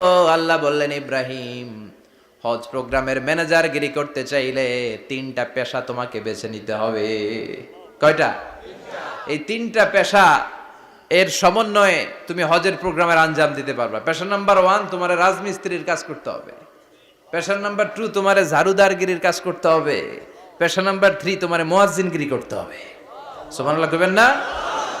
আল্লাহ বললেন, ইব্রাহিম, হজ প্রোগ্রামের ম্যানেজার গিরি করতে চাইলে তিনটা পেশা তোমাকে বেছে নিতে হবে। কয়টা? এই তিনটা পেশা, এর সমন্বয়ে তুমি হজের প্রোগ্রামের আঞ্জাম দিতে পারবা। পেশা নাম্বার ওয়ান, তোমার রাজমিস্ত্রির কাজ করতে হবে। পেশা নাম্বার টু, তোমার ঝাড়ুদারগিরির কাজ করতে হবে। পেশা নাম্বার থ্রি, তোমার মোয়াজ্জিনগিরি করতে হবে। সুবহানাল্লাহ কইবেন না?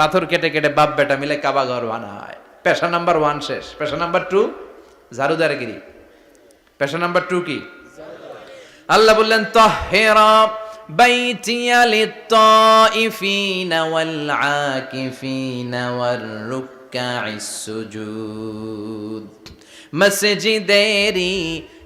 পাথর কেটে কেটে বাপ বেটা মিলে কাবা ঘর বানায়। পেশা নাম্বার ওয়ান শেষ। পেশা নাম্বার টু ঝাড়ুদারগিরি পেশা নাম্বার টু কি? আল্লাহ বললেন, তহেরা মসজিদেরি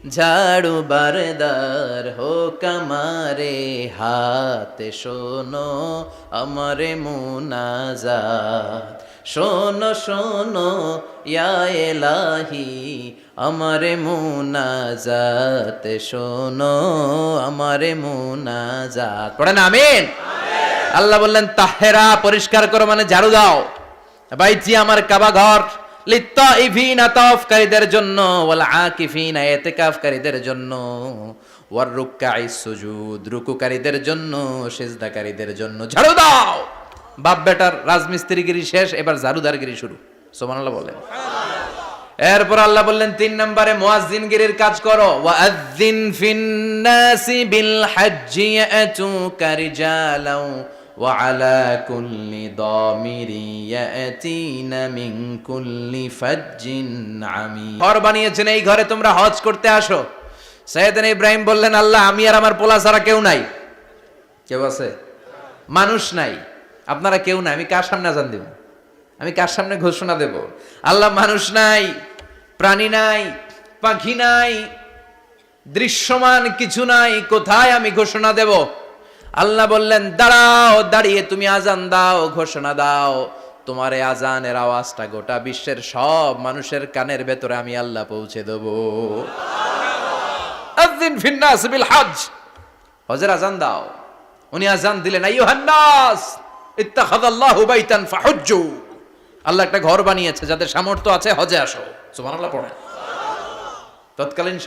ঝাড়ু বারদার হো কামারে হাত, শোনো আমারে মুনাজাত। শোনো শোনো, ইয়া এলাহি, আমারে মুনাজাত। শোনো আমারে মুনাজাত। পড়েন, আমিন। আল্লাহ বললেন, তাহেরা পরিষ্কার করো মানে ঝাড়ু দাও। বাইচি আমার কাবা ঘর। লিত্তাইফিনা তাওফকারীদের জন্য, ওয়াল জন্য রুকুকারীদের জন্য, সিজদাকারীদের জন্য। ঝাড়ু দাও! বাপ বেটার রাজমিস্ত্রিগিরি শেষ, এবার ঝাড়ুদারগিরি শুরু। সুবহানাল্লাহ বলেন। এরপর আল্লাহ বললেন, তিন নম্বরে মুয়াজ্জিনগিরির কাজ করো। ওয়াজ্জিন ফিন্নাসি বিল হজ্জি ইয়াতুকা রিজালাও وعلى كل ضامر يأتين من كل فج عميق ঘর বানিয়েছেন এই ঘরে তোমরা হজ করতে আসো সৈয়দনা ইব্রাহিম বললেন আল্লাহ আমি আর আমার পোলা ছাড়া কেউ নাই কেউ আছে মানুষ নাই আপনারা কেউ নাই আমি কার সামনে আজান দেব আমি কার সামনে ঘোষণা দেব আল্লাহ মানুষ নাই প্রাণী নাই পাখি নাই দৃশ্যমান কিছু নাই কোথায় আমি ঘোষণা দেব আল্লাহ বললেন দাঁড়াও দাঁড়িয়ে তুমি আজান দাও ঘোষণা দাও। তোমার এই আজানের আওয়াজটা গোটা বিশ্বের সব মানুষের কানের ভেতরে আমি আল্লাহ পৌঁছে দেব। আযিন ফিন্নাস বিল হজ হজের আজান দাও। উনি আজান দিলেন বাইতান ফাহুজ্জু। আল্লাহ একটা ঘর বানিয়েছে যাদের সামর্থ্য আছে হজে আসো। সুবহানাল্লাহ পড়ে তৎকালীন